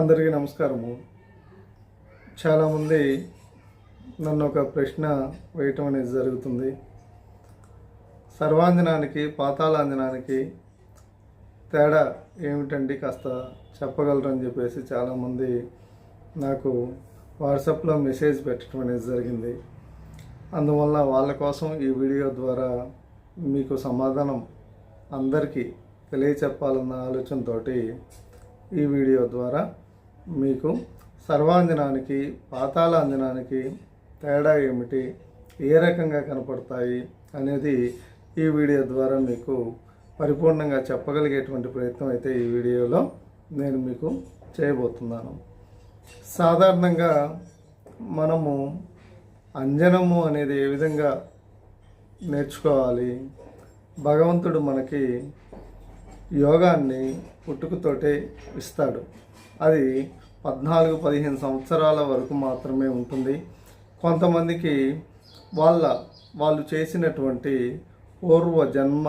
అందరికీ నమస్కారము. చాలామంది నన్ను ఒక ప్రశ్న వేయటం అనేది జరుగుతుంది. సర్వాంజనానికి పాతాళాంజనానికి తేడా ఏమిటండి? కాస్త చెప్పగలరని చెప్పేసి చాలామంది నాకు వాట్సాప్లో మెసేజ్ పెట్టడం అనేది జరిగింది. అందువల్ల వాళ్ళ కోసం ఈ వీడియో ద్వారా మీకు సమాధానం అందరికీ తెలియచెప్పాలన్న ఆలోచనతోటి ఈ వీడియో ద్వారా మీకు సర్వాంజనానికి పాతాళాంజనానికి తేడా ఏమిటి? ఏ రకంగా కనపడతాయి అనేది ఈ వీడియో ద్వారా మీకు పరిపూర్ణంగా చెప్పగలిగేటువంటి ప్రయత్నం అయితే ఈ వీడియోలో నేను మీకు చేయబోతున్నాను. సాధారణంగా మనము అంజనము అనేది ఏ విధంగా నేర్చుకోవాలి? భగవంతుడు మనకి యోగాన్ని పుట్టుకతోటే ఇస్తాడు. అది పద్నాలుగు పదిహేను సంవత్సరాల వరకు మాత్రమే ఉంటుంది. కొంతమందికి వాళ్ళ వాళ్ళు చేసినటువంటి పూర్వ జన్మ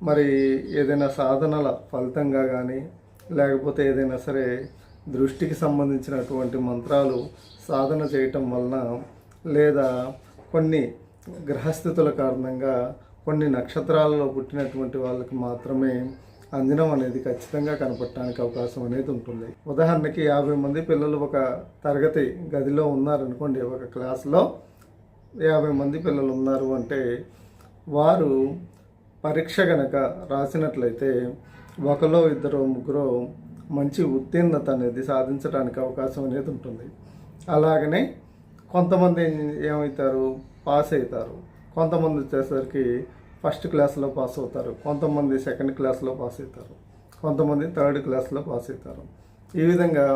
మరి ఏదైనా సాధనల ఫలితంగా కానీ లేకపోతే ఏదైనా సరే దృష్టికి సంబంధించినటువంటి మంత్రాలు సాధన చేయటం వలన లేదా కొన్ని గ్రహస్థితుల కారణంగా కొన్ని నక్షత్రాలలో పుట్టినటువంటి వాళ్ళకి మాత్రమే అంజనం అనేది ఖచ్చితంగా కనపడటానికి అవకాశం అనేది ఉంటుంది. ఉదాహరణకి యాభై మంది పిల్లలు ఒక తరగతి గదిలో ఉన్నారనుకోండి ఒక క్లాస్లో యాభై మంది పిల్లలు ఉన్నారు అంటే వారు పరీక్ష గనక రాసినట్లయితే ఒకలో ఇద్దరు ముగ్గురు మంచి ఉత్తీర్ణత అనేది సాధించడానికి అవకాశం అనేది ఉంటుంది. అలాగనే కొంతమంది ఏమవుతారు? పాస్ అవుతారు. కొంతమంది వచ్చేసరికి ఫస్ట్ క్లాస్లో పాస్ అవుతారు. కొంతమంది సెకండ్ క్లాస్లో పాస్ అవుతారు. కొంతమంది థర్డ్ క్లాస్లో పాస్ అవుతారు. ఈ విధంగా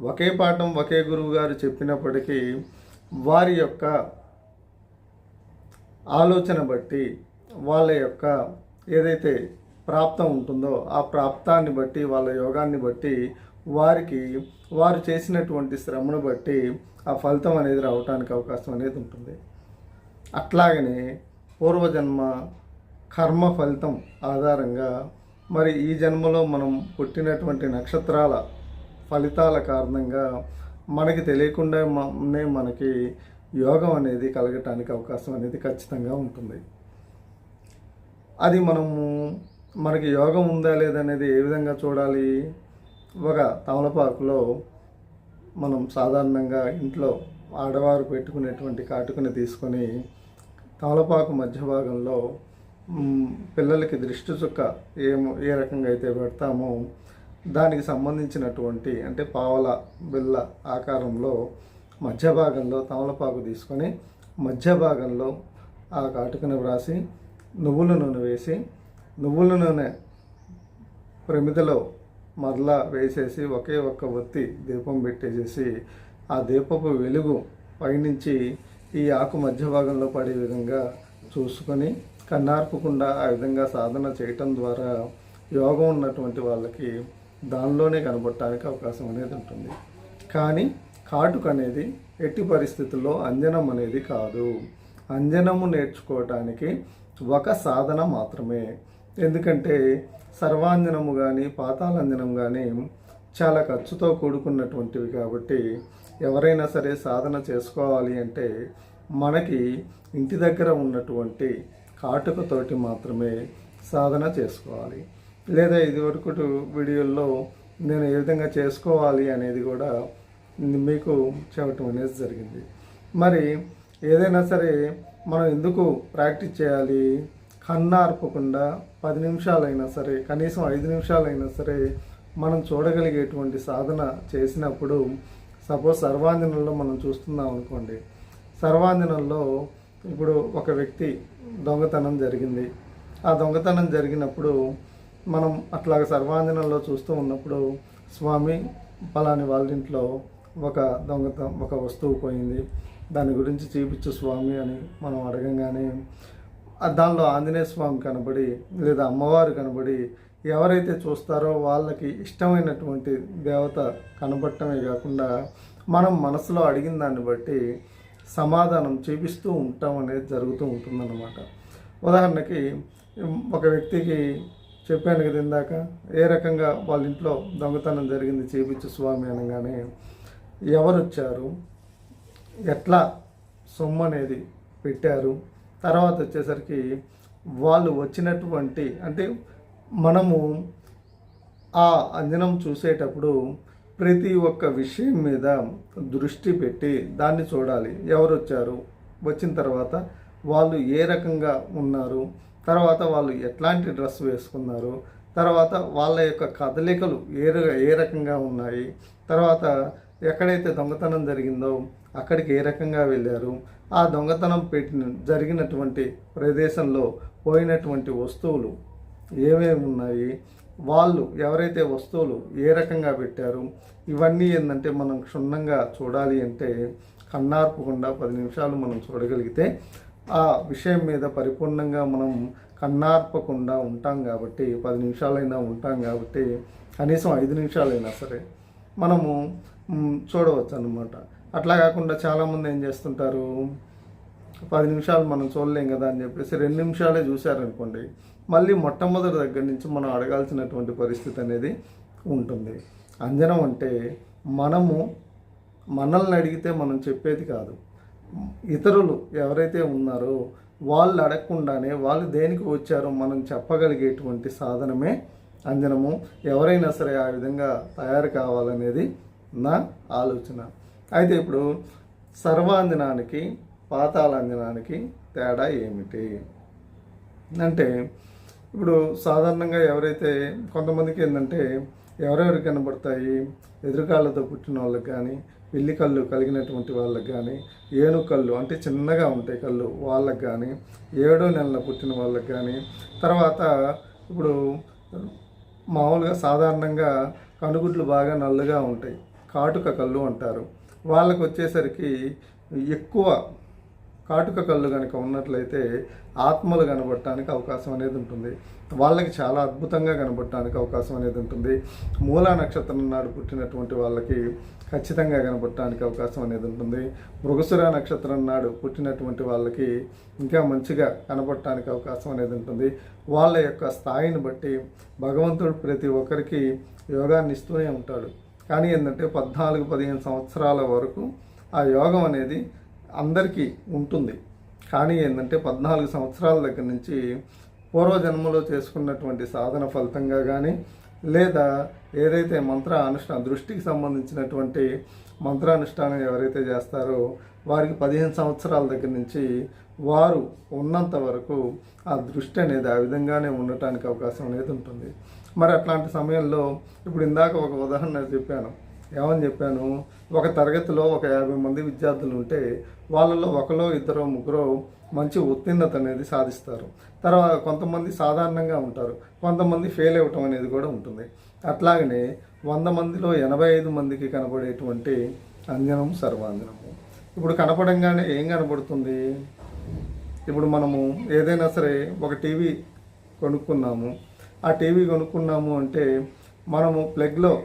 ఒకే పాఠం ఒకే గురువు గారు చెప్పినప్పటికీ వారి యొక్క ఆలోచన బట్టి వాళ్ళ యొక్క ఏదైతే ప్రాప్తం ఉంటుందో ఆ ప్రాప్తాన్ని బట్టి వాళ్ళ యోగాన్ని బట్టి వారికి వారు చేసినటువంటి శ్రమను బట్టి ఆ ఫలితం అనేది రావడానికి అవకాశం అనేది ఉంటుంది. అట్లాగనే పూర్వజన్మ కర్మ ఫలితం ఆధారంగా మరి ఈ జన్మలో మనం పుట్టినటువంటి నక్షత్రాల ఫలితాల కారణంగా మనకి తెలియకుండా మనే మనకి యోగం అనేది కలగటానికి అవకాశం అనేది ఖచ్చితంగా ఉంటుంది. అది మనము మనకి యోగం ఉందా లేదనేది ఏ విధంగా చూడాలి? ఒక తమలపాకులో మనం సాధారణంగా ఇంట్లో ఆడవారు పెట్టుకునేటువంటి కాటుకుని తీసుకొని తమలపాకు మధ్య భాగంలో పిల్లలకి దృష్టి చుక్క ఏ ఏ రకంగా అయితే పెడతామో దానికి సంబంధించినటువంటి అంటే పావల బిల్ల ఆకారంలో మధ్య భాగంలో తమలపాకు తీసుకొని మధ్య భాగంలో ఆ కాటుకను వ్రాసి నువ్వుల నూనె వేసి నువ్వుల నూనె ప్రమిదలో మరలా వేసేసి ఒకే ఒక్క ఒత్తి దీపం పెట్టేసేసి ఆ దీపపు వెలుగు పైనుంచి ఈ ఆకు మధ్య భాగంలో పడే విధంగా చూసుకొని కన్నార్పకుండా ఆ విధంగా సాధన చేయటం ద్వారా యోగం ఉన్నటువంటి వాళ్ళకి దానిలోనే కనబడటానికి అవకాశం అనేది ఉంటుంది. కానీ కాటుక అనేది ఎట్టి పరిస్థితుల్లో అంజనం అనేది కాదు. అంజనము నేర్చుకోవటానికి ఒక సాధన మాత్రమే. ఎందుకంటే సర్వాంజనము కానీ పాతాళంజనం కానీ చాలా ఖర్చుతో కూడుకున్నటువంటివి కాబట్టి ఎవరైనా సరే సాధన చేసుకోవాలి అంటే మనకి ఇంటి దగ్గర ఉన్నటువంటి కాటుకతోటి మాత్రమే సాధన చేసుకోవాలి. లేదా ఇదివరకు వీడియోల్లో నేను ఏ విధంగా చేసుకోవాలి అనేది కూడా మీకు చెప్పటం అనేది జరిగింది. మరి ఏదైనా సరే మనం ఎందుకు ప్రాక్టీస్ చేయాలి? కన్నార్పకుండా పది నిమిషాలైనా సరే కనీసం ఐదు నిమిషాలైనా సరే మనం చూడగలిగేటువంటి సాధన చేసినప్పుడు సపోజ్ సర్వాంజనంలో మనం చూస్తున్నాం అనుకోండి. సర్వాంజనంలో ఇప్పుడు ఒక వ్యక్తి దొంగతనం జరిగింది. ఆ దొంగతనం జరిగినప్పుడు మనం అట్లాగ సర్వాంజనంలో చూస్తూ ఉన్నప్పుడు స్వామి పలాని వాళ్ళ ఇంట్లో ఒక దొంగతనం ఒక వస్తువు పోయింది. దాని గురించి చూపించు స్వామి అని మనం అడగంగానే దానిలో ఆంజనేయ స్వామి కనబడి లేదా అమ్మవారు కనబడి ఎవరైతే చూస్తారో వాళ్ళకి ఇష్టమైనటువంటి దేవత కనబడటమే కాకుండా మనం మనసులో అడిగిన దాన్ని బట్టి సమాధానం చేపిస్తూ ఉంటాం అనేది జరుగుతూ ఉంటుందన్నమాట. ఉదాహరణకి ఒక వ్యక్తికి చెప్పాను కదా ఇందాక ఏ రకంగా వాళ్ళ ఇంట్లో దొంగతనం జరిగింది చేపించు స్వామి అనగానే ఎవరు వచ్చారు ఎట్లా సొమ్ము అనేది పెట్టారు తర్వాత వచ్చేసరికి వాళ్ళు వచ్చినటువంటి అంటే మనము ఆ అంజనం చూసేటప్పుడు ప్రతి ఒక్క విషయం మీద దృష్టి పెట్టి దాన్ని చూడాలి. ఎవరు వచ్చారు వచ్చిన తర్వాత వాళ్ళు ఏ రకంగా ఉన్నారు? తర్వాత వాళ్ళు ఎట్లాంటి డ్రెస్ వేసుకున్నారు? తర్వాత వాళ్ళ యొక్క కదలికలు ఏ ఏ రకంగా ఉన్నాయి? తర్వాత ఎక్కడైతే దొంగతనం జరిగిందో అక్కడికి ఏ రకంగా వెళ్ళారు? ఆ దొంగతనం పెట్టిన జరిగినటువంటి ప్రదేశంలో పోయినటువంటి వస్తువులు ఏమేమి ఉన్నాయి? వాళ్ళు ఎవరైతే వస్తువులు ఏ రకంగా పెట్టారు ఇవన్నీ ఏంటంటే మనం క్షుణ్ణంగా చూడాలి అంటే కన్నార్పకుండా పది నిమిషాలు మనం చూడగలిగితే ఆ విషయం మీద పరిపూర్ణంగా మనం కన్నార్పకుండా ఉంటాం కాబట్టి పది నిమిషాలైనా ఉంటాం కాబట్టి కనీసం ఐదు నిమిషాలైనా సరే మనము చూడవచ్చు అన్నమాట అట్లా కాకుండా చాలామంది ఏం చేస్తుంటారు? పది నిమిషాలు మనం చూడలేం కదా అని చెప్పేసి రెండు నిమిషాలే చూశారనుకోండి మళ్ళీ మొట్టమొదటి దగ్గర నుంచి మనం అడగాల్సినటువంటి పరిస్థితి అనేది ఉంటుంది. అంజనం అంటే మనము మనల్ని అడిగితే మనం చెప్పేది కాదు. ఇతరులు ఎవరైతే ఉన్నారో వాళ్ళు అడగకుండానే వాళ్ళు దేనికి వచ్చారో మనం చెప్పగలిగేటువంటి సాధనమే అంజనము. ఎవరైనా సరే ఆ విధంగా తయారు కావాలనేది నా ఆలోచన. అయితే ఇప్పుడు సర్వాంజనానికి పాతాళాంజనానికి తేడా ఏమిటి? అంటే ఇప్పుడు సాధారణంగా ఎవరైతే కొంతమందికి ఏంటంటే ఎవరెవరు కనబడతాయి ఎదురుకాళ్ళతో పుట్టిన వాళ్ళకి కానీ పిల్లి కళ్ళు కలిగినటువంటి వాళ్ళకి కానీ ఏను కళ్ళు అంటే చిన్నగా ఉంటాయి కళ్ళు వాళ్ళకి కానీ ఏడో నెలలో పుట్టిన వాళ్ళకి కానీ తర్వాత ఇప్పుడు మామూలుగా సాధారణంగా కనుగుడ్లు బాగా నల్లగా ఉంటాయి కాటుక కళ్ళు అంటారు. వాళ్ళకు వచ్చేసరికి ఎక్కువ కాటుక కళ్ళు కనుక ఉన్నట్లయితే ఆత్మలు కనబడటానికి అవకాశం అనేది ఉంటుంది. వాళ్ళకి చాలా అద్భుతంగా కనబడటానికి అవకాశం అనేది ఉంటుంది. మూలా నక్షత్రం నాడు పుట్టినటువంటి వాళ్ళకి ఖచ్చితంగా కనబడటానికి అవకాశం అనేది ఉంటుంది. మృగసుర నక్షత్రం నాడు పుట్టినటువంటి వాళ్ళకి ఇంకా మంచిగా కనబడటానికి అవకాశం అనేది ఉంటుంది. వాళ్ళ యొక్క స్థాయిని బట్టి భగవంతుడు ప్రతి ఒక్కరికి యోగాన్ని ఇస్తూనే ఉంటాడు. కానీ ఏంటంటే పద్నాలుగు పదిహేను సంవత్సరాల వరకు ఆ యోగం అనేది అందరికీ ఉంటుంది. కానీ ఏంటంటే పద్నాలుగు సంవత్సరాల దగ్గర నుంచి పూర్వజన్మలో చేసుకున్నటువంటి సాధన ఫలితంగా కానీ లేదా ఏదైతే మంత్ర అనుష్ఠాన దృష్టికి సంబంధించినటువంటి మంత్రానుష్ఠానం ఎవరైతే చేస్తారో వారికి పదిహేను సంవత్సరాల దగ్గర నుంచి వారు ఉన్నంత వరకు ఆ దృష్టి అనేది ఆ విధంగానే ఉండటానికి అవకాశం అనేది ఉంటుంది. మరి అట్లాంటి సమయంలో ఇప్పుడు ఇందాక ఒక ఉదాహరణ చెప్పాను. ఏమని చెప్పాను? ఒక తరగతిలో ఒక యాభై మంది విద్యార్థులు ఉంటే వాళ్ళలో ఒకలో ఇద్దరు ముగ్గురు మంచి ఉత్తీర్ణత అనేది సాధిస్తారు. తర్వాత కొంతమంది సాధారణంగా ఉంటారు. కొంతమంది ఫెయిల్ అవ్వటం అనేది కూడా ఉంటుంది. అట్లాగనే వంద మందిలో ఎనభై ఐదు మందికి కనబడేటువంటి అంజనం సర్వాంజనము. ఇప్పుడు కనపడంగానే ఏం కనబడుతుంది? ఇప్పుడు మనము ఏదైనా సరే ఒక టీవీ కొనుక్కున్నాము. ఆ టీవీ కొనుక్కున్నాము అంటే మనము ప్లగ్లో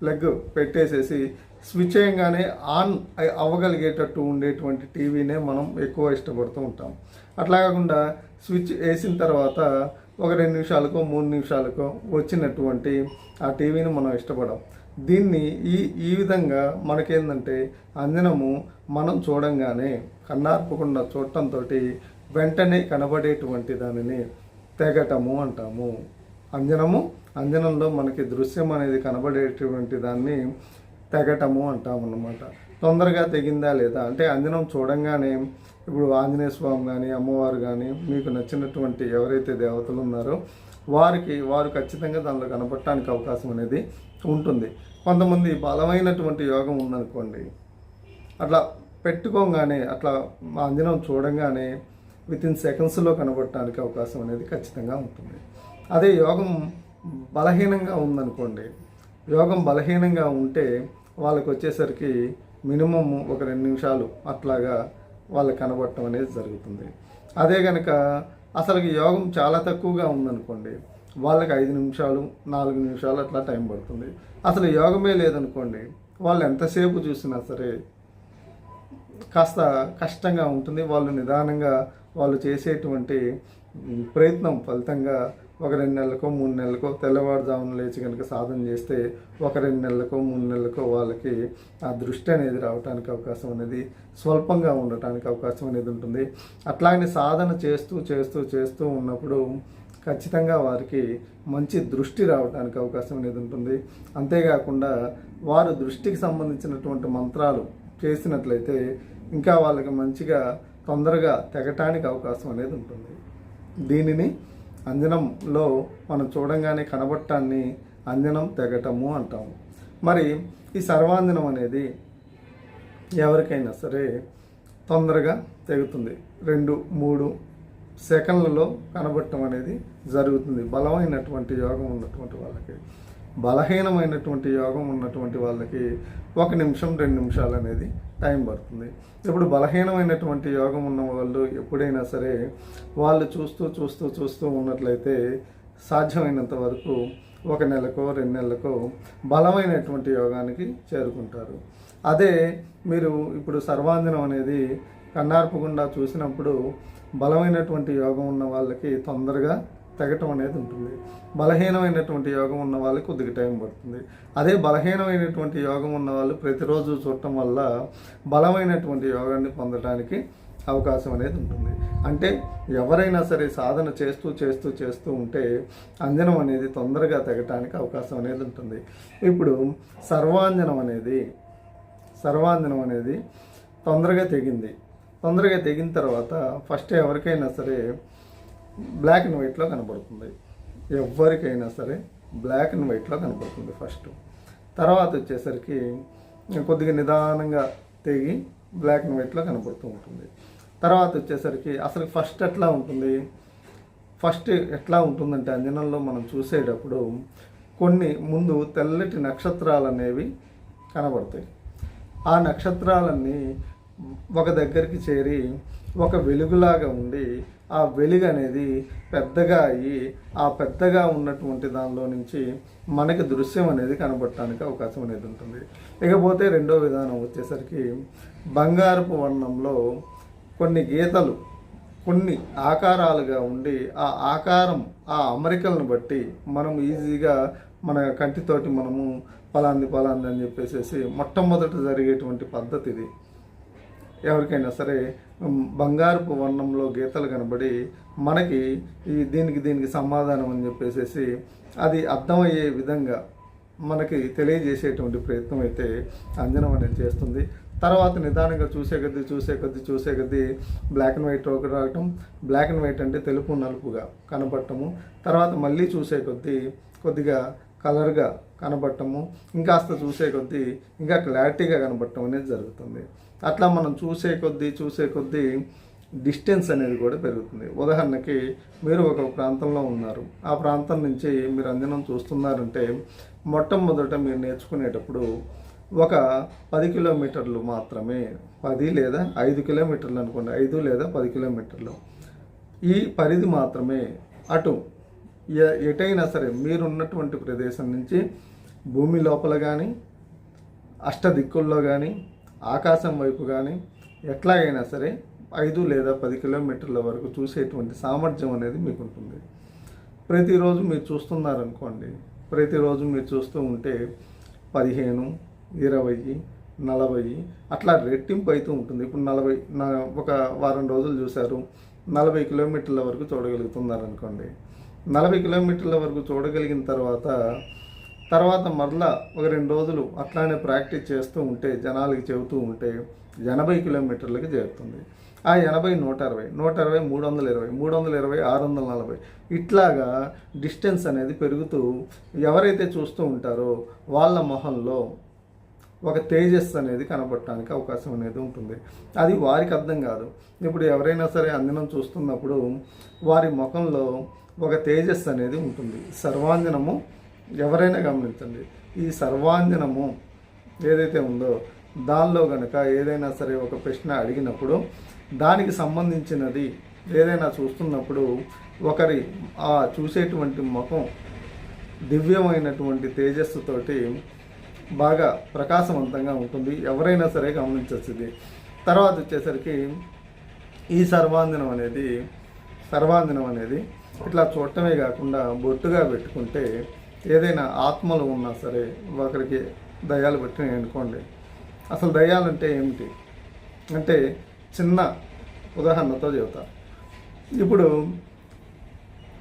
ప్లగ్ పెట్టేసేసి స్విచ్ చేయగానే ఆన్ అవ్వగలిగేటట్టు ఉండేటువంటి టీవీనే మనం ఎక్కువ ఇష్టపడుతూ ఉంటాం. అట్లా కాకుండా స్విచ్ వేసిన తర్వాత ఒక రెండు నిమిషాలకో మూడు నిమిషాలకో వచ్చినటువంటి ఆ టీవీని మనం ఇష్టపడం. దీన్ని ఈ ఈ విధంగా మనకేందంటే అంజనము మనం చూడంగానే కన్నార్పకుండా చూడటంతో వెంటనే కనబడేటువంటి దానిని తెగటము అంటాము. అంజనము అంజనంలో మనకి దృశ్యం అనేది కనబడేటువంటి దాన్ని తెగటము అంటాం అన్నమాట. తొందరగా తెగిందా లేదా? అంటే అంజనం చూడంగానే ఇప్పుడు ఆంజనేయ స్వామి కానీ అమ్మవారు కానీ మీకు నచ్చినటువంటి ఎవరైతే దేవతలు ఉన్నారో వారికి వారు ఖచ్చితంగా దానిలో కనపడటానికి అవకాశం అనేది ఉంటుంది. కొంతమంది బలమైనటువంటి యోగం ఉందనుకోండి అట్లా పెట్టుకోగానే అట్లా అంజనం చూడంగానే విత్ ఇన్ సెకండ్స్లో కనబడటానికి అవకాశం అనేది ఖచ్చితంగా ఉంటుంది. అదే యోగం బలహీనంగా ఉందనుకోండి యోగం బలహీనంగా ఉంటే వాళ్ళకి వచ్చేసరికి మినిమం ఒక రెండు నిమిషాలు అట్లాగా వాళ్ళకి కనబడటం అనేది జరుగుతుంది. అదే కనుక అసలుకి యోగం చాలా తక్కువగా ఉందనుకోండి వాళ్ళకి ఐదు నిమిషాలు నాలుగు నిమిషాలు అట్లా టైం పడుతుంది. అసలు యోగమే లేదనుకోండి వాళ్ళు ఎంతసేపు చూసినా సరే కాస్త కష్టంగా ఉంటుంది. వాళ్ళు నిదానంగా వాళ్ళు చేసేటువంటి ప్రయత్నం ఫలితంగా ఒక రెండు నెలలకో మూడు నెలలకో తెల్లవారుజామున లేచి కనుక సాధన చేస్తే ఒక రెండు నెలలకో మూడు నెలలకో వాళ్ళకి ఆ దృష్టి అనేది రావడానికి అవకాశం అనేది స్వల్పంగా ఉండటానికి అవకాశం అనేది ఉంటుంది. అట్లాగే సాధన చేస్తూ చేస్తూ చేస్తూ ఉన్నప్పుడు ఖచ్చితంగా వారికి మంచి దృష్టి రావడానికి అవకాశం అనేది ఉంటుంది. అంతేకాకుండా వారు దృష్టికి సంబంధించినటువంటి మంత్రాలు చేసినట్లయితే ఇంకా వాళ్ళకి మంచిగా తొందరగా తెగటానికి అవకాశం అనేది ఉంటుంది. దీనిని అంజనంలో మనం చూడంగానే కనబట్టాన్ని అంజనం తెగటము అంటాము. మరి ఈ సర్వాంజనం అనేది ఎవరికైనా సరే తొందరగా తెగుతుంది. రెండు మూడు సెకండ్లలో కనబడటం అనేది జరుగుతుంది. బలమైనటువంటి యోగం ఉన్నటువంటి వాళ్ళకి బలహీనమైనటువంటి యోగం ఉన్నటువంటి వాళ్ళకి ఒక నిమిషం రెండు నిమిషాలు అనేది టైం పడుతుంది. ఇప్పుడు బలహీనమైనటువంటి యోగం ఉన్న వాళ్ళు ఎప్పుడైనా సరే వాళ్ళు చూస్తూ చూస్తూ చూస్తూ ఉన్నట్లయితే సాధ్యమైనంత వరకు ఒక నెలకో రెండు నెలలకో బలమైనటువంటి యోగానికి చేరుకుంటారు. అదే మీరు ఇప్పుడు సర్వాంజనం అనేది కన్నార్పకుండా చూసినప్పుడు బలమైనటువంటి యోగం ఉన్న వాళ్ళకి తొందరగా తెగటం అనేది ఉంటుంది. బలహీనమైనటువంటి యోగం ఉన్న వాళ్ళకి కొద్దిగా టైం పడుతుంది. అదే బలహీనమైనటువంటి యోగం ఉన్న వాళ్ళు ప్రతిరోజు చూడటం వల్ల బలమైనటువంటి యోగాన్ని పొందడానికి అవకాశం అనేది ఉంటుంది. అంటే ఎవరైనా సరే సాధన చేస్తూ చేస్తూ చేస్తూ ఉంటే అంజనం అనేది తొందరగా తెగటానికి అవకాశం అనేది ఉంటుంది. ఇప్పుడు సర్వాంజనం అనేది సర్వాంజనం అనేది తొందరగా తెగింది. తొందరగా తెగిన తర్వాత ఫస్ట్ ఎవరికైనా సరే బ్లాక్ అండ్ వైట్లో కనబడుతుంది ఎవరికైనా సరే బ్లాక్ అండ్ వైట్లో కనబడుతుంది ఫస్ట్ తర్వాత వచ్చేసరికి కొద్దిగా నిదానంగా తెగి బ్లాక్ అండ్ వైట్లో కనబడుతూ ఉంటుంది. తర్వాత వచ్చేసరికి అసలు ఫస్ట్ ఎట్లా ఉంటుంది? ఫస్ట్ ఎట్లా ఉంటుందంటే అంజనంలో మనం చూసేటప్పుడు కొన్ని ముందు తెల్లటి నక్షత్రాలు అనేవి కనబడతాయి. ఆ నక్షత్రాలన్నీ ఒక దగ్గరికి చేరి ఒక వెలుగులాగా ఉండి ఆ వెలుగు అనేది పెద్దగా అయ్యి ఆ పెద్దగా ఉన్నటువంటి దానిలో నుంచి మనకి దృశ్యం అనేది కనబడటానికి అవకాశం అనేది ఉంటుంది. ఇకపోతే రెండో విధానం వచ్చేసరికి బంగారపు వర్ణంలో కొన్ని గీతలు కొన్ని ఆకారాలుగా ఉండి ఆ ఆకారం ఆ అమరికలను బట్టి మనం ఈజీగా మన కంటితోటి మనము పలాంది పలాంది అని చెప్పేసి మొట్టమొదట జరిగేటువంటి పద్ధతి ఇది ఎవరికైనా సరే బంగారపు వర్ణంలో గీతలు కనబడి మనకి ఈ దీనికి దీనికి సమాధానం అని చెప్పేసి అది అర్థమయ్యే విధంగా మనకి తెలియజేసేటువంటి ప్రయత్నం అయితే అంజనం అనేది చేస్తుంది. తర్వాత నిదానంగా చూసే కొద్దీ చూసే కొద్దీ చూసే కొద్దీ బ్లాక్ అండ్ వైట్ ఒకటి రావటం బ్లాక్ అండ్ వైట్ అంటే తెలుపు నలుపుగా కనపడటము తర్వాత మళ్ళీ చూసే కొద్దీ కొద్దిగా కలర్గా కనబడటము ఇంకాస్త చూసే కొద్దీ ఇంకా క్లారిటీగా కనబడటం అనేది జరుగుతుంది. అట్లా మనం చూసే కొద్దీ చూసే కొద్దీ డిస్టెన్స్ అనేది కూడా పెరుగుతుంది. ఉదాహరణకి మీరు ఒక ప్రాంతంలో ఉన్నారు. ఆ ప్రాంతం నుంచి మీరు అందినం చూస్తున్నారంటే మొట్టమొదట మీరు నేర్చుకునేటప్పుడు ఒక పది కిలోమీటర్లు మాత్రమే పది లేదా ఐదు కిలోమీటర్లు అనుకోండి ఐదు లేదా పది కిలోమీటర్లు. ఈ పరిధి మాత్రమే అటు ఎటైనా సరే మీరున్నటువంటి ప్రదేశం నుంచి భూమి లోపల కానీ అష్టదిక్కుల్లో కానీ ఆకాశం వైపు కానీ ఎట్లాగైనా సరే ఐదు లేదా పది కిలోమీటర్ల వరకు చూసేటువంటి సామర్థ్యం అనేది మీకు ఉంటుంది ప్రతిరోజు మీరు చూస్తున్నారనుకోండి ప్రతిరోజు మీరు చూస్తూ ఉంటే పదిహేను ఇరవై నలభై అట్లా రెట్టింపు అవుతూ ఉంటుంది. ఇప్పుడు నలభై ఒక వారం రోజులు చూశారు నలభై కిలోమీటర్ల వరకు చూడగలుగుతున్నారు అనుకోండి నలభై కిలోమీటర్ల వరకు చూడగలిగిన తర్వాత తర్వాత మరలా ఒక రెండు రోజులు అట్లానే ప్రాక్టీస్ చేస్తూ ఉంటే జనాలకి చెబుతూ ఉంటే ఎనభై కిలోమీటర్లకి చేరుతుంది. ఆ ఎనభై నూట అరవై నూట అరవై మూడు వందల ఇరవై మూడు వందల ఇరవై ఆరు వందల నలభై ఇట్లాగా డిస్టెన్స్ అనేది పెరుగుతూ ఎవరైతే చూస్తూ ఉంటారో వాళ్ళ మొహంలో ఒక తేజస్ అనేది కనపడటానికి అవకాశం అనేది ఉంటుంది. అది వారికి అర్థం కాదు. ఇప్పుడు ఎవరైనా సరే అంజనం చూస్తున్నప్పుడు వారి ముఖంలో ఒక తేజస్ అనేది ఉంటుంది. సర్వాంజనము ఎవరైనా గమనించండి. ఈ సర్వాంజనము ఏదైతే ఉందో దానిలో కనుక ఏదైనా సరే ఒక ప్రశ్న అడిగినప్పుడు దానికి సంబంధించినది ఏదైనా చూస్తున్నప్పుడు ఒకరి ఆ చూసేటువంటి ముఖం దివ్యమైనటువంటి తేజస్సుతోటి బాగా ప్రకాశవంతంగా ఉంటుంది. ఎవరైనా సరే గమనించవచ్చు ఇది తర్వాత వచ్చేసరికి ఈ సర్వాంజనం అనేది సర్వాంజనం అనేది ఇట్లా చూడటమే కాకుండా బొట్టుగా పెట్టుకుంటే ఏదైనా ఆత్మలు ఉన్నా సరే ఒకరికి దయాలు పెట్టినాయి అనుకోండి. అసలు దయ్యాలంటే ఏమిటి? అంటే చిన్న ఉదాహరణతో చెబుతా. ఇప్పుడు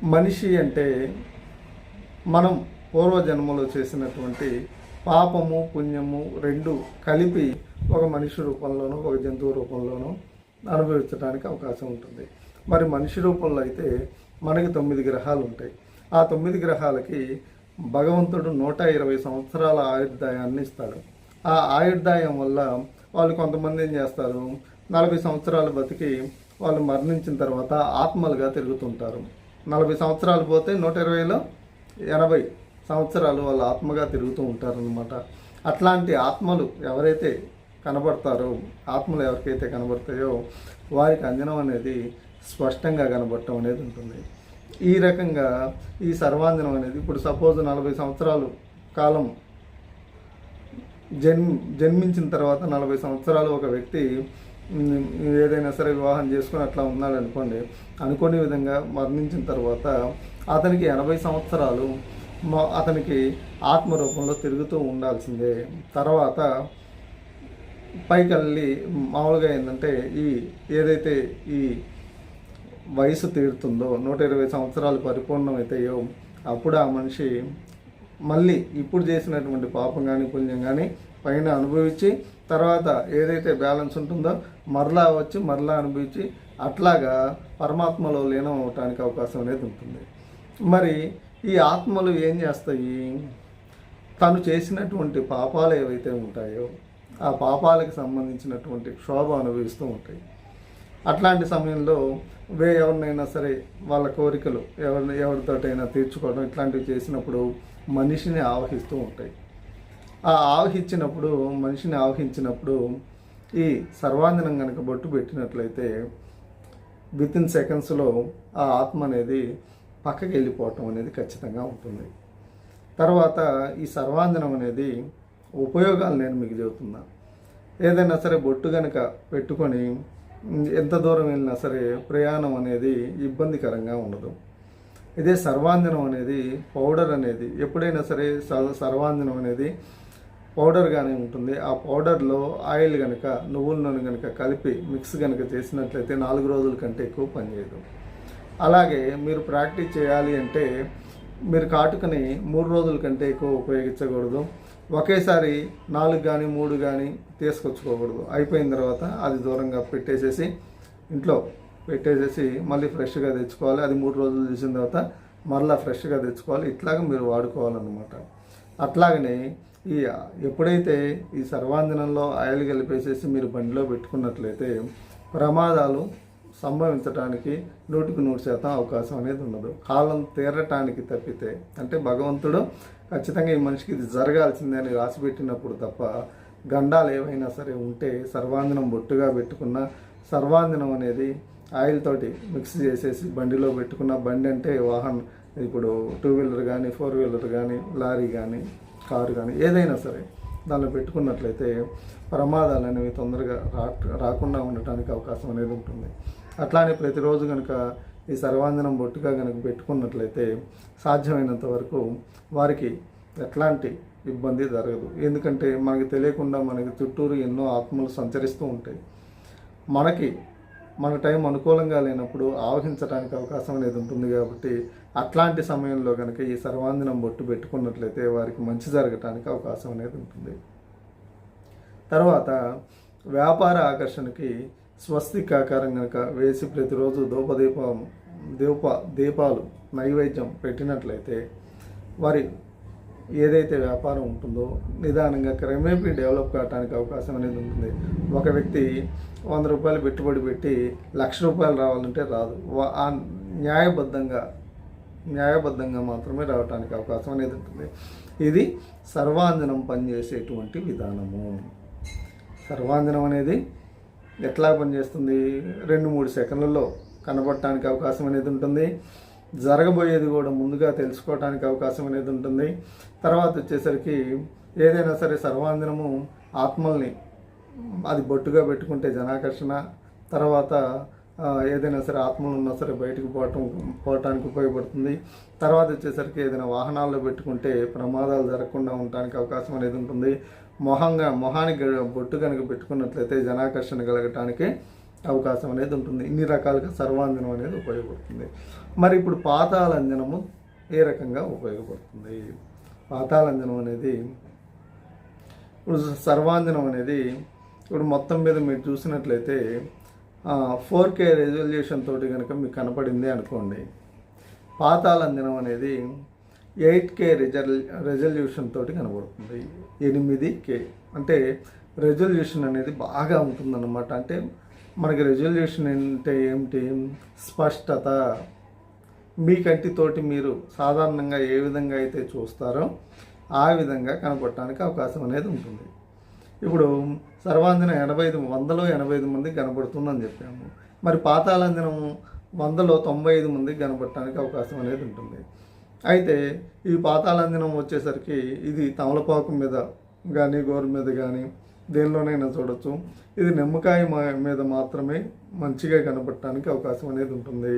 మనిషి అంటే మనం పూర్వజన్మలో చేసినటువంటి పాపము పుణ్యము రెండు కలిపి ఒక మనిషి రూపంలోనూ ఒక జంతువు రూపంలోనూ అనుభవించడానికి అవకాశం ఉంటుంది. మరి మనిషి రూపంలో అయితే మనకి తొమ్మిది గ్రహాలు ఉంటాయి. ఆ తొమ్మిది గ్రహాలకి భగవంతుడు నూట ఇరవై సంవత్సరాల ఆయుర్దాయాన్ని ఇస్తాడు. ఆ ఆయుర్దాయం వల్ల వాళ్ళు కొంతమంది ఏం చేస్తారు? నలభై సంవత్సరాలు బతికి వాళ్ళు మరణించిన తర్వాత ఆత్మలుగా తిరుగుతుంటారు. నలభై సంవత్సరాలు పోతే నూట ఇరవైలో ఎనభై సంవత్సరాలు వాళ్ళు ఆత్మగా తిరుగుతూ ఉంటారనమాట అట్లాంటి ఆత్మలు ఎవరైతే కనబడతారో ఆత్మలు ఎవరికైతే కనబడతాయో వారికి అంజనం అనేది స్పష్టంగా కనబడటం అనేది ఉంటుంది. ఈ రకంగా ఈ సర్వాంజనం అనేది ఇప్పుడు సపోజ్ నలభై సంవత్సరాలు కాలం జన్మ జన్మించిన తర్వాత నలభై సంవత్సరాలు ఒక వ్యక్తి ఏదైనా సరే వివాహం చేసుకుని అట్లా ఉన్నాడు అనుకోండి అనుకోని విధంగా మరణించిన తర్వాత అతనికి ఎనభై సంవత్సరాలు అతనికి ఆత్మ రూపంలో తిరుగుతూ ఉండాల్సిందే. తర్వాత పైకి వెళ్ళి మామూలుగా ఏంటంటే ఈ ఏదైతే ఈ వయసు తీరుతుందో నూట ఇరవై సంవత్సరాలు పరిపూర్ణమవుతాయో అప్పుడు ఆ మనిషి మళ్ళీ ఇప్పుడు చేసినటువంటి పాపం కానీ పుణ్యం కానీ పైన అనుభవించి తర్వాత ఏదైతే బ్యాలెన్స్ ఉంటుందో మరలా వచ్చి మరలా అనుభవించి అట్లాగా పరమాత్మలో లీనం అవటానికి అవకాశం అనేది ఉంటుంది. మరి ఈ ఆత్మలు ఏం చేస్తాయి? తను చేసినటువంటి పాపాలు ఏవైతే ఉంటాయో ఆ పాపాలకు సంబంధించినటువంటి క్షోభ అనుభవిస్తూ ఉంటాయి. అట్లాంటి సమయంలో వే ఎవరినైనా సరే వాళ్ళ కోరికలు ఎవరిని ఎవరితోటైనా తీర్చుకోవడం ఇట్లాంటివి చేసినప్పుడు మనిషిని ఆవహిస్తూ ఉంటాయి. ఆ ఆవహించినప్పుడు మనిషిని ఆవహించినప్పుడు ఈ సర్వాంజనం కనుక బొట్టు పెట్టినట్లయితే విత్ ఇన్ సెకండ్స్లో ఆ ఆత్మ అనేది పక్కకి వెళ్ళిపోవటం అనేది ఖచ్చితంగా ఉంటుంది. తర్వాత ఈ సర్వాంజనం అనేది ఉపయోగాలు నేను మీకు చెబుతున్నా. ఏదైనా సరే బొట్టు కనుక పెట్టుకొని ఎంత దూరం వెళ్ళినా సరే ప్రయాణం అనేది ఇబ్బందికరంగా ఉండదు. ఇదే సర్వాంజనం అనేది పౌడర్ అనేది ఎప్పుడైనా సరే సర్వాంజనం అనేది పౌడర్గానే ఉంటుంది. ఆ పౌడర్లో ఆయిల్ కనుక నువ్వుల నూనె కనుక కలిపి మిక్స్ కనుక చేసినట్లయితే నాలుగు రోజుల కంటే ఎక్కువ పనిచేయదు అలాగే మీరు ప్రాక్టీస్ చేయాలి అంటే మీరు కాటుకని మూడు రోజుల కంటే ఎక్కువ ఉపయోగించకూడదు. ఒకేసారి నాలుగు కానీ మూడు కానీ తీసుకొచ్చుకోకూడదు. అయిపోయిన తర్వాత అది దూరంగా పెట్టేసేసి ఇంట్లో పెట్టేసేసి మళ్ళీ ఫ్రెష్గా తెచ్చుకోవాలి. అది మూడు రోజులు తీసిన తర్వాత మరలా ఫ్రెష్గా తెచ్చుకోవాలి. ఇట్లాగ మీరు వాడుకోవాలన్నమాట. అట్లాగనే ఈ ఎప్పుడైతే ఈ సర్వాంజనంలో ఆయిల్ కలిపేసేసి మీరు బండిలో పెట్టుకున్నట్లయితే ప్రమాదాలు సంభవించడానికి నూటికి నూరు శాతం అవకాశం అనేది ఉండదు కాలం తీరటానికి తప్పితే అంటే భగవంతుడు ఖచ్చితంగా ఈ మనిషికి ఇది జరగాల్సిందే అని రాసి పెట్టినప్పుడు తప్ప గండాలు ఏవైనా సరే ఉంటే సర్వాంజనం బొట్టుగా పెట్టుకున్న సర్వాంజనం అనేది ఆయిల్ తోటి మిక్స్ చేసేసి బండిలో పెట్టుకున్న బండి అంటే వాహనం. ఇప్పుడు టూ వీలర్ కానీ ఫోర్ వీలర్ కానీ లారీ కానీ కారు కానీ ఏదైనా సరే దానిలో పెట్టుకున్నట్లయితే ప్రమాదాలు అనేవి తొందరగా రా రాకుండా ఉండటానికి అవకాశం అనేది ఉంటుంది. అట్లానే ప్రతిరోజు కనుక ఈ సర్వాంజనం బొట్టుగా కనుక పెట్టుకున్నట్లయితే సాధ్యమైనంత వరకు వారికి ఎట్లాంటి ఇబ్బంది జరగదు. ఎందుకంటే మనకి తెలియకుండా మనకి చుట్టూరు ఎన్నో ఆత్మలు సంచరిస్తూ ఉంటాయి. మనకి మన టైం అనుకూలంగా లేనప్పుడు ఆవహించడానికి అవకాశం అనేది ఉంటుంది కాబట్టి అట్లాంటి సమయంలో కనుక ఈ సర్వాంజనం బొట్టు పెట్టుకున్నట్లయితే వారికి మంచి జరగటానికి అవకాశం అనేది ఉంటుంది. తర్వాత వ్యాపార ఆకర్షణకి స్వస్తికాకారం కనుక వేసి ప్రతిరోజు దూపదీపం దీప దీపాలు నైవేద్యం పెట్టినట్లయితే వారి ఏదైతే వ్యాపారం ఉంటుందో నిదానంగా క్రమేపీ డెవలప్ కావడానికి అవకాశం అనేది ఉంటుంది. ఒక వ్యక్తి వంద రూపాయలు పెట్టుబడి పెట్టి లక్ష రూపాయలు రావాలంటే రాదు. వా- ఆ న్యాయబద్ధంగా న్యాయబద్ధంగా మాత్రమే రావడానికి అవకాశం అనేది ఉంటుంది. ఇది సర్వాంజనం పనిచేసేటువంటి విధానము. సర్వాంజనం అనేది ఎట్లా పనిచేస్తుంది? రెండు మూడు సెకండ్లలో కనబడటానికి అవకాశం అనేది ఉంటుంది. జరగబోయేది కూడా ముందుగా తెలుసుకోవడానికి అవకాశం అనేది ఉంటుంది. తర్వాత వచ్చేసరికి ఏదైనా సరే సర్వాంజనము ఆత్మల్ని అది బొట్టుగా పెట్టుకుంటే జనాకర్షణ తర్వాత ఏదైనా సరే ఆత్మలు ఉన్నా సరే బయటకు పోవటం పోవటానికి ఉపయోగపడుతుంది. తర్వాత వచ్చేసరికి ఏదైనా వాహనాల్లో పెట్టుకుంటే ప్రమాదాలు జరగకుండా ఉండటానికి అవకాశం అనేది ఉంటుంది. మొహంగా మొహానికి బొట్టు కనుక పెట్టుకున్నట్లయితే జనాకర్షణ కలగటానికి అవకాశం అనేది ఉంటుంది. ఇన్ని రకాలుగా సర్వాంజనం అనేది ఉపయోగపడుతుంది. మరి ఇప్పుడు పాతాళంజనము ఏ రకంగా ఉపయోగపడుతుంది? పాతాళంజనం అనేది ఇప్పుడు సర్వాంజనం అనేది ఇప్పుడు మొత్తం మీద మీరు చూసినట్లయితే ఫోర్ కే రెజల్యూషన్ తోటి కనుక మీకు కనపడింది అనుకోండి. పాతాళంజనం అనేది ఎయిట్ కే రిజల్ రెజల్యూషన్ తోటి కనబడుతుంది. ఎనిమిది కే. అంటే రెజల్యూషన్ అనేది బాగా ఉంటుందన్నమాట. అంటే మనకి రెజల్యూషన్ అంటే ఏమిటి? స్పష్టత. మీ కంటితోటి మీరు సాధారణంగా ఏ విధంగా అయితే చూస్తారో ఆ విధంగా కనపడటానికి అవకాశం అనేది ఉంటుంది. ఇప్పుడు సర్వాంజనం ఎనభై ఐదు వందలో ఎనభై ఐదు మందికి కనపడుతుందని చెప్పాము. మరి పాతాళంజనం వందలో తొంభై ఐదు మందికి కనపడటానికి అవకాశం అనేది ఉంటుంది. అయితే ఈ పాతాళంజనం వచ్చేసరికి ఇది తమలపాకు మీద కానీ గోరు మీద కానీ దేనిలోనైనా చూడొచ్చు. ఇది నిమ్మకాయ మా- మీద మాత్రమే మంచిగా కనపడటానికి అవకాశం అనేది ఉంటుంది.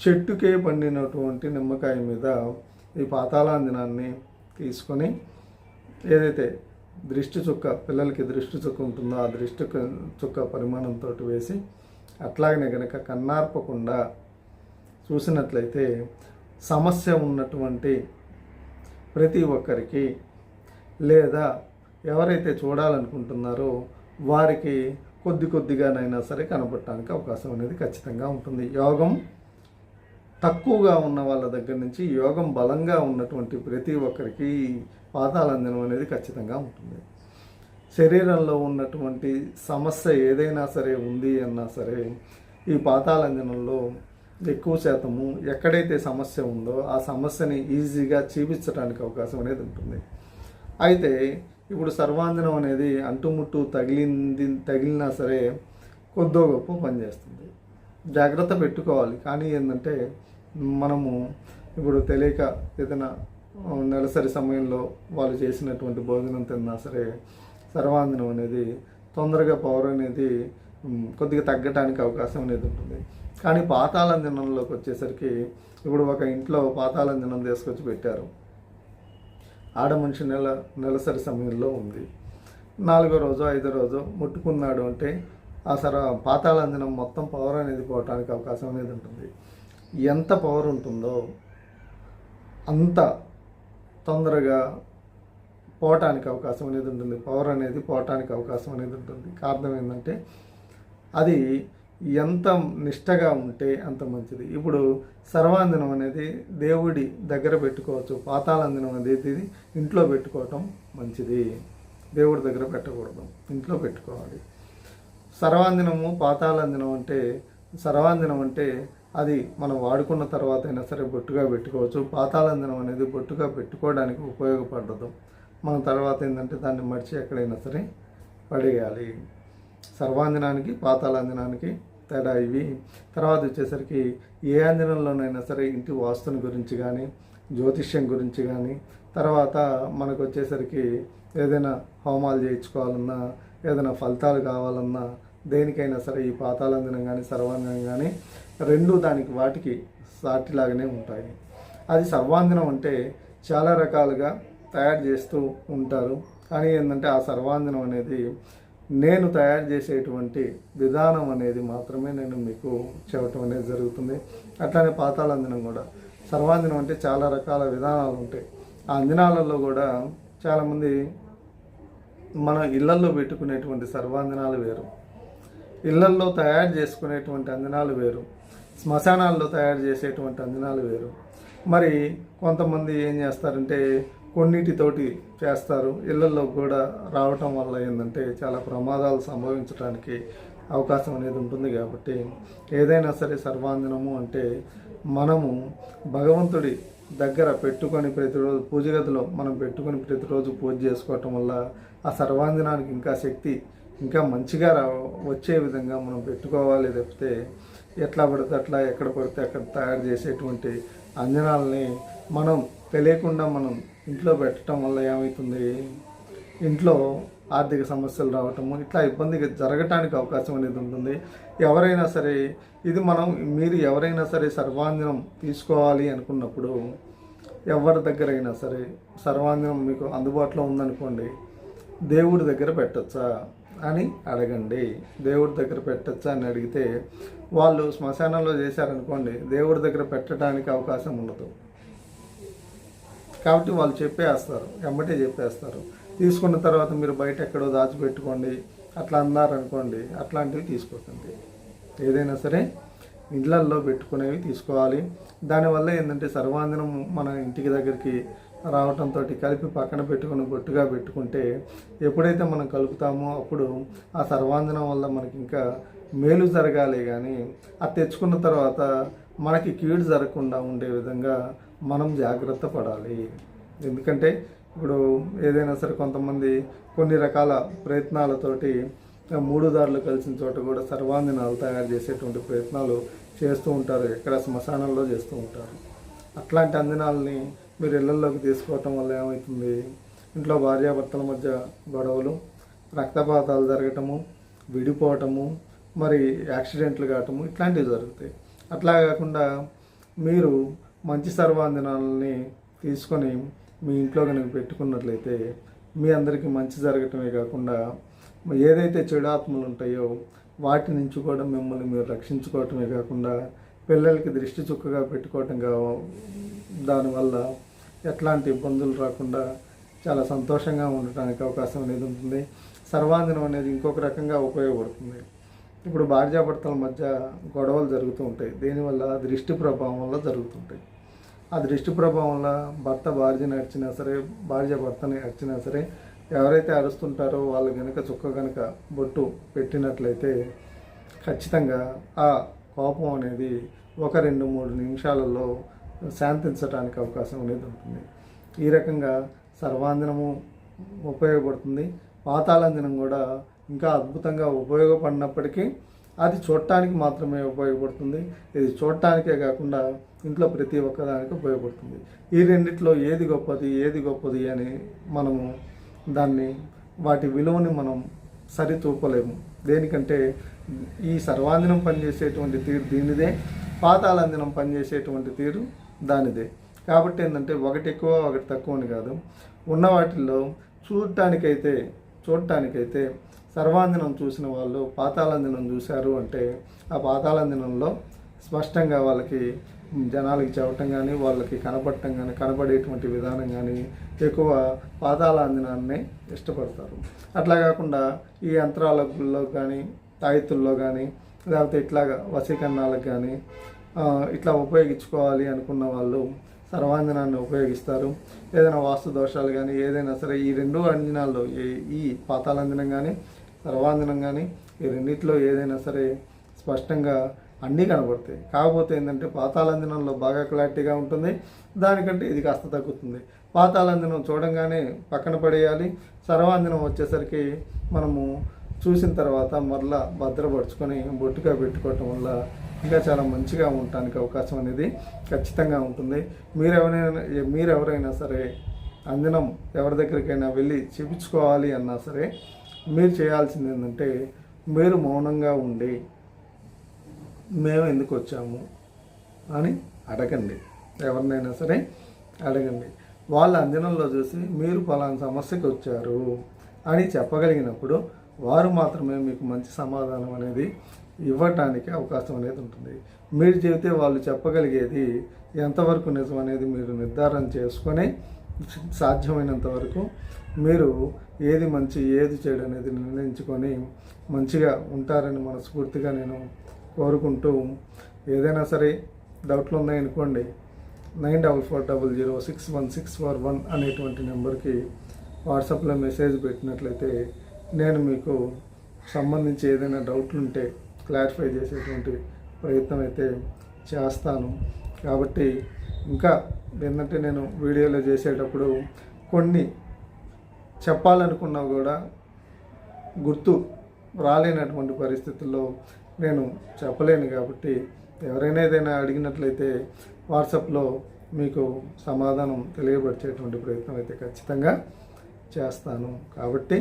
చెట్టుకే పండినటువంటి నిమ్మకాయ మీద ఈ పాతాళాంజనాన్ని తీసుకొని ఏదైతే దృష్టి చుక్క పిల్లలకి దృష్టి చుక్క ఉంటుందో ఆ దృష్టి చుక్క పరిమాణంతో వేసి అట్లాగనే కనుక కన్నార్పకుండా చూసినట్లయితే సమస్య ఉన్నటువంటి ప్రతి ఒక్కరికి లేదా ఎవరైతే చూడాలనుకుంటున్నారో వారికి కొద్ది కొద్దిగానైనా సరే కనపడటానికి అవకాశం అనేది ఖచ్చితంగా ఉంటుంది. యోగం తక్కువగా ఉన్న వాళ్ళ దగ్గర నుంచి యోగం బలంగా ఉన్నటువంటి ప్రతి ఒక్కరికి పాతాళంజనం అనేది ఖచ్చితంగా ఉంటుంది. శరీరంలో ఉన్నటువంటి సమస్య ఏదైనా సరే ఉంది అన్నా సరే ఈ పాతాళంజనంలో ఎక్కువ శాతము ఎక్కడైతే సమస్య ఉందో ఆ సమస్యని ఈజీగా చూపించడానికి అవకాశం అనేది ఉంటుంది. అయితే ఇప్పుడు సర్వాంజనం అనేది అంటుముట్టు తగిలింది తగిలినా సరే కొద్దో గొప్ప పనిచేస్తుంది జాగ్రత్త పెట్టుకోవాలి. కానీ ఏంటంటే మనము ఇప్పుడు తెలియక ఏదైనా నెలసరి సమయంలో వాళ్ళు చేసినటువంటి భోజనం తిన్నా సరే సర్వాంజనం అనేది తొందరగా పవర్ అనేది కొద్దిగా తగ్గటానికి అవకాశం అనేది ఉంటుంది. కానీ పాతాళంజనంలోకి వచ్చేసరికి ఇప్పుడు ఒక ఇంట్లో పాతాళంజనం తీసుకొచ్చి పెట్టారు. ఆడ మనిషి నెల నెలసరి సమయంలో ఉంది. నాలుగో రోజు ఐదో రోజు ముట్టుకున్నాడు అంటే ఆ సర పాతాళంజనం మొత్తం పవర్ అనేది పోవటానికి అవకాశం అనేది ఉంటుంది. ఎంత పవర్ ఉంటుందో అంత తొందరగా పోవటానికి అవకాశం అనేది ఉంటుంది. పవర్ అనేది పోవటానికి అవకాశం అనేది ఉంటుంది. కారణం ఏంటంటే అది ఎంత నిష్టగా ఉంటే అంత మంచిది. ఇప్పుడు సర్వాంజనం అనేది దేవుడి దగ్గర పెట్టుకోవచ్చు పాతాళంజనం అనేది ఇంట్లో పెట్టుకోవటం మంచిది. దేవుడి దగ్గర పెట్టకూడదు ఇంట్లో పెట్టుకోవాలి. సర్వాంజనము పాతాళంజనం అంటే సర్వాంజనం అంటే అది మనం వాడుకున్న తర్వాత అయినా సరే బొట్టుగా పెట్టుకోవచ్చు. పాతాళంజనం అనేది బొట్టుగా పెట్టుకోవడానికి ఉపయోగపడదు. మన తర్వాత ఏంటంటే దాన్ని మడిచి ఎక్కడైనా సరే పడేయాలి. సర్వాంజనానికి పాతాళాంజనానికి తేడా ఇవి. తర్వాత వచ్చేసరికి ఏ అంజనంలోనైనా సరే ఇంటి వాస్తుని గురించి కానీ జ్యోతిష్యం గురించి కానీ తర్వాత మనకు వచ్చేసరికి ఏదైనా హోమాలు చేయించుకోవాలన్నా ఏదైనా ఫలితాలు కావాలన్నా దేనికైనా సరే ఈ పాతాళంజనం కానీ సర్వాంజనం కానీ రెండు దానికి వాటికి సాటిలాగానే ఉంటాయి. అది సర్వాంజనం అంటే చాలా రకాలుగా తయారు చేస్తూ ఉంటారు. కానీ ఏంటంటే ఆ సర్వాంజనం అనేది నేను తయారు చేసేటువంటి విధానం అనేది మాత్రమే నేను మీకు చెప్పటం అనేది జరుగుతుంది. అట్లానే పాతాళంజనం కూడా. సర్వాంజనం అంటే చాలా రకాల విధానాలు ఉంటాయి. ఆ అంజనాలలో కూడా చాలామంది మన ఇళ్ళల్లో పెట్టుకునేటువంటి సర్వాంజనాలు వేరు. ఇళ్ళల్లో తయారు చేసుకునేటువంటి అంజనాలు వేరు. శ్మశానాల్లో తయారు చేసేటువంటి అంజనాలు వేరు. మరి కొంతమంది ఏం చేస్తారంటే కొన్నిటితోటి చేస్తారు. ఇళ్ళలో కూడా రావటం వల్ల ఏంటంటే చాలా ప్రమాదాలు సంభవించడానికి అవకాశం అనేది ఉంటుంది కాబట్టి ఏదైనా సరే సర్వాంజనము అంటే మనము భగవంతుడి దగ్గర పెట్టుకొని ప్రతిరోజు పూజ గదిలో మనం పెట్టుకొని ప్రతిరోజు పూజ చేసుకోవటం వల్ల ఆ సర్వాంజనానికి ఇంకా శక్తి ఇంకా మంచిగా రా వచ్చే విధంగా మనం పెట్టుకోవాలి తప్పితే ఎట్లా పడితే అట్లా ఎక్కడ పడితే అక్కడ తయారు చేసేటువంటి అంజనాలని మనం తెలియకుండా మనం ఇంట్లో పెట్టడం వల్ల ఏమవుతుంది ఇంట్లో ఆర్థిక సమస్యలు రావటము ఇట్లా ఇబ్బందిగా జరగటానికి అవకాశం అనేది ఉంటుంది. ఎవరైనా సరే ఇది మనం మీరు ఎవరైనా సరే సర్వాంజనం తీసుకోవాలి అనుకున్నప్పుడు ఎవరి దగ్గర అయినా సరే సర్వాంజనం మీకు అందుబాటులో ఉందనుకోండి దేవుడి దగ్గర పెట్టచ్చా అని అడగండి. దేవుడి దగ్గర పెట్టచ్చా అని అడిగితే వాళ్ళు శ్మశానంలో చేశారనుకోండి దేవుడి దగ్గర పెట్టడానికి అవకాశం ఉండదు. కాబట్టి వాళ్ళు చెప్పేస్తారు వెంబటే చెప్పేస్తారు. తీసుకున్న తర్వాత మీరు బయట ఎక్కడో దాచిపెట్టుకోండి అట్లా అన్నారనుకోండి అట్లాంటివి తీసుకోకండి. ఏదైనా సరే ఇళ్ళల్లో పెట్టుకునేవి తీసుకోవాలి. దానివల్ల ఏంటంటే సర్వాంజనం మన ఇంటికి దగ్గరికి రావటంతో కలిపి పక్కన పెట్టుకుని బొట్టుగా పెట్టుకుంటే ఎప్పుడైతే మనం కలుపుతామో అప్పుడు ఆ సర్వాంజనం వల్ల మనకి ఇంకా మేలు జరగాలి కానీ అది తెచ్చుకున్న తర్వాత మనకి కీడు జరగకుండా ఉండే విధంగా మనం జాగ్రత్త పడాలి. ఎందుకంటే ఇప్పుడు ఏదైనా సరే కొంతమంది కొన్ని రకాల ప్రయత్నాలతోటి మూడు దారులు కలిసిన చోట కూడా సర్వాంజనాలు తయారు చేసేటువంటి ప్రయత్నాలు చేస్తూ ఉంటారు. ఎక్కడ శ్మశానంలో చేస్తూ ఉంటారు. అట్లాంటి అందినాల్ని మీరు ఇళ్ళలోకి తీసుకోవటం వల్ల ఏమవుతుంది ఇంట్లో భార్యాభర్తల మధ్య గొడవలు రక్తపాతాలు జరగటము విడిపోవటము మరి యాక్సిడెంట్లు కావటము ఇట్లాంటివి జరుగుతాయి. అట్లా కాకుండా మీరు మంచి సర్వాంజనాలని తీసుకొని మీ ఇంట్లో కనుక పెట్టుకున్నట్లయితే మీ అందరికీ మంచి జరగటమే కాకుండా ఏదైతే చెడు ఆత్మలు ఉంటాయో వాటి నుంచి కూడా మిమ్మల్ని మీరు రక్షించుకోవటమే కాకుండా పిల్లలకి దృష్టి చుక్కగా పెట్టుకోవటం కా దానివల్ల ఎట్లాంటి ఇబ్బందులు రాకుండా చాలా సంతోషంగా ఉండటానికి అవకాశం అనేది ఉంటుంది. సర్వాంజనం అనేది ఇంకొక రకంగా ఉపయోగపడుతుంది. ఇప్పుడు భార్యాభర్తల మధ్య గొడవలు జరుగుతూ ఉంటాయి. దీనివల్ల దృష్టి ప్రభావం వల్ల జరుగుతుంటాయి. ఆ దృష్టి ప్రభావం వల్ల భర్త భార్యని అరిచినా సరే భార్య భర్తని అరిచినా సరే ఎవరైతే అరుస్తుంటారో వాళ్ళు కనుక చుక్క కనుక బొట్టు పెట్టినట్లయితే ఖచ్చితంగా ఆ కోపం అనేది ఒక రెండు మూడు నిమిషాలలో శాంతించడానికి అవకాశం అనేది ఉంటుంది. ఈ రకంగా సర్వాంజనము ఉపయోగపడుతుంది. పాతాళంజనం కూడా ఇంకా అద్భుతంగా ఉపయోగపడినప్పటికీ అది చూడటానికి మాత్రమే ఉపయోగపడుతుంది. ఇది చూడటానికే కాకుండా ఇంట్లో ప్రతి ఒక్కదానికి ఉపయోగపడుతుంది. ఈ రెండిట్లో ఏది గొప్పది ఏది గొప్పది అని మనము దాన్ని వాటి విలువని మనం సరితూపలేము. దేనికంటే ఈ సర్వాంజనం పనిచేసేటువంటి తీరు దీనిదే పాతాళంజనం పనిచేసేటువంటి తీరు దానిదే. కాబట్టి ఏంటంటే ఒకటి ఎక్కువ ఒకటి తక్కువ అని కాదు. ఉన్న వాటిల్లో చూడటానికైతే చూడటానికైతే సర్వాంజనం చూసిన వాళ్ళు పాతాళంజనం చూశారు అంటే ఆ పాతాళంజనంలో స్పష్టంగా వాళ్ళకి జనాలకి చెప్పటం కానీ వాళ్ళకి కనపడటం కానీ కనపడేటువంటి విధానం కానీ ఎక్కువ పాతాళాంజనాన్ని ఇష్టపడతారు. అట్లా కాకుండా ఈ యంత్రాలలో కానీ తాయితుల్లో కానీ లేకపోతే ఇట్లాగా వసీకరణాలకు కానీ ఇట్లా ఉపయోగించుకోవాలి అనుకున్న వాళ్ళు సర్వాంజనాన్ని ఉపయోగిస్తారు. ఏదైనా వాస్తు దోషాలు కానీ ఏదైనా సరే ఈ రెండు అంజనాల్లో ఈ- ఈ పాతాళంజనం కానీ సర్వాంజనం కానీ ఈ రెండిట్లో ఏదైనా సరే స్పష్టంగా అన్నీ కనబడతాయి. కాకపోతే ఏంటంటే పాతాళంజనంలో బాగా క్లారిటీగా ఉంటుంది. దానికంటే ఇది కాస్త తగ్గుతుంది. పాతాళంజనం చూడంగానే పక్కన పడేయాలి. సర్వాంజనం వచ్చేసరికి మనము చూసిన తర్వాత మరలా భద్రపరుచుకొని బొట్టుగా పెట్టుకోవటం వల్ల ఇంకా చాలా మంచిగా ఉండటానికి అవకాశం అనేది ఖచ్చితంగా ఉంటుంది. మీరు ఎవరైనా మీరు ఎవరైనా సరే అంజనం ఎవరి దగ్గరికైనా వెళ్ళి చూపించుకోవాలి అన్నా సరే మీరు చేయాల్సింది ఏంటంటే మీరు మౌనంగా ఉండి మేము ఎందుకు వచ్చాము అని అడగండి. ఎవరినైనా సరే అడగండి. వాళ్ళ అంజనంలో చూసి మీరు పలానా సమస్యకి వచ్చారు అని చెప్పగలిగినప్పుడు వారు మాత్రమే మీకు మంచి సమాధానం అనేది ఇవ్వటానికి అవకాశం అనేది ఉంటుంది. మీరు చెబితే వాళ్ళు చెప్పగలిగేది ఎంతవరకు నిజం అనేది మీరు నిర్ధారణ చేసుకొని సాధ్యమైనంత వరకు మీరు ఏది మంచి ఏది చెడు అనేది నిర్ణయించుకొని మంచిగా ఉంటారని మనస్ఫూర్తిగా నేను కోరుకుంటూ ఏదైనా సరే డౌట్లు ఉన్నాయనుకోండి nine double four double zero six one six four one అనేటువంటి నెంబర్కి వాట్సాప్లో మెసేజ్ పెట్టినట్లయితే నేను మీకు సంబంధించి ఏదైనా డౌట్లు ఉంటే క్లారిఫై చేసేటువంటి ప్రయత్నం అయితే చేస్తాను. కాబట్టి ఇంకా ఏంటంటే నేను వీడియోలో చేసేటప్పుడు కొన్ని చెప్పాలనుకున్నా కూడా గుర్తు రాలేనటువంటి పరిస్థితుల్లో నేను చెప్పలేను కాబట్టి ఎవరైనా ఏదైనా అడిగినట్లయితే వాట్సాప్లో మీకు సమాధానం తెలియపరిచేటువంటి ప్రయత్నం అయితే ఖచ్చితంగా చేస్తాను. కాబట్టి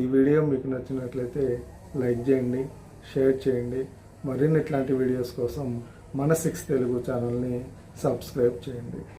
ఈ వీడియో మీకు నచ్చినట్లయితే లైక్ చేయండి షేర్ చేయండి. మరిన్ని ఇట్లాంటి వీడియోస్ కోసం మన సిక్స్ తెలుగు ఛానల్ని సబ్స్క్రైబ్ చేయండి.